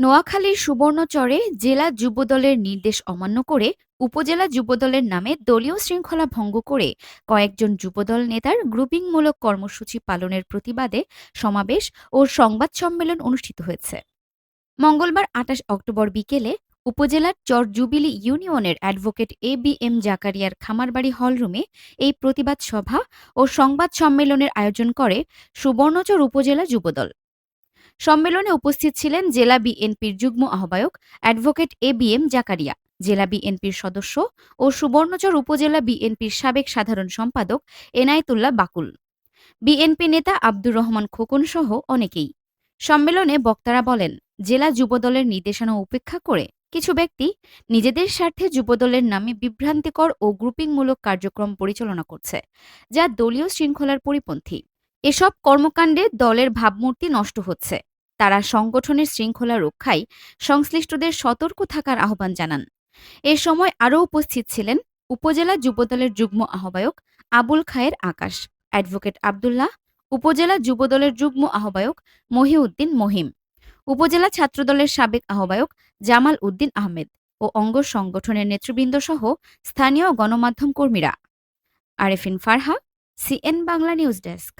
নোয়াখালীর সুবর্ণচরে জেলা যুবদলের নির্দেশ অমান্য করে উপজেলা যুবদলের নামে দলীয় শৃঙ্খলা ভঙ্গ করে কয়েকজন যুবদল নেতার গ্রুপিংমূলক কর্মসূচি পালনের প্রতিবাদে সমাবেশ ও সংবাদ সম্মেলন অনুষ্ঠিত হয়েছে। মঙ্গলবার আটাশ অক্টোবর বিকেলে উপজেলার চর জুবিলি ইউনিয়নের অ্যাডভোকেট এ বি এম জাকারিয়ার খামারবাড়ি হলরুমে এই প্রতিবাদ সভা ও সংবাদ সম্মেলনের আয়োজন করে সুবর্ণচর উপজেলা যুবদল। সম্মেলনে উপস্থিত ছিলেন জেলা বিএনপির যুগ্ম আহ্বায়ক advocate A B M Zakaria, জেলা বিএনপির সদস্য ও সুবর্ণচর উপজেলা বিএনপির সাবেক সাধারণ সম্পাদক এনায়েতুল্লাহ বাকুল। বিএনপি নেতা আব্দুর রহমান খোকন সহ অনেকেই। সম্মেলনে বক্তারা বলেন, জেলা যুবদলের নির্দেশনা উপেক্ষা করে কিছু ব্যক্তি নিজেদের স্বার্থে যুবদলের নামে বিভ্রান্তিকর ও গ্রুপিংমূলক কার্যক্রম পরিচালনা করছে, যা দলীয় শৃঙ্খলার পরিপন্থী। এসব কর্মকাণ্ডে দলের ভাবমূর্তি নষ্ট হচ্ছে। তারা সংগঠনের শৃঙ্খলা রক্ষায় সংশ্লিষ্টদের সতর্ক থাকার আহ্বান জানান। এ সময় আরও উপস্থিত ছিলেন উপজেলা যুবদলের যুগ্ম আহ্বায়ক আবুল খায়ের আকাশ, অ্যাডভোকেট আবদুল্লাহ, উপজেলা যুবদলের যুগ্ম আহ্বায়ক মহিউদ্দিন মহিম, উপজেলা ছাত্রদলের সাবেক আহ্বায়ক জামাল উদ্দিন আহমেদ ও অঙ্গ সংগঠনের নেতৃবৃন্দ সহ স্থানীয় গণমাধ্যম কর্মীরা। Arefin Farha, CN Bangla news desk.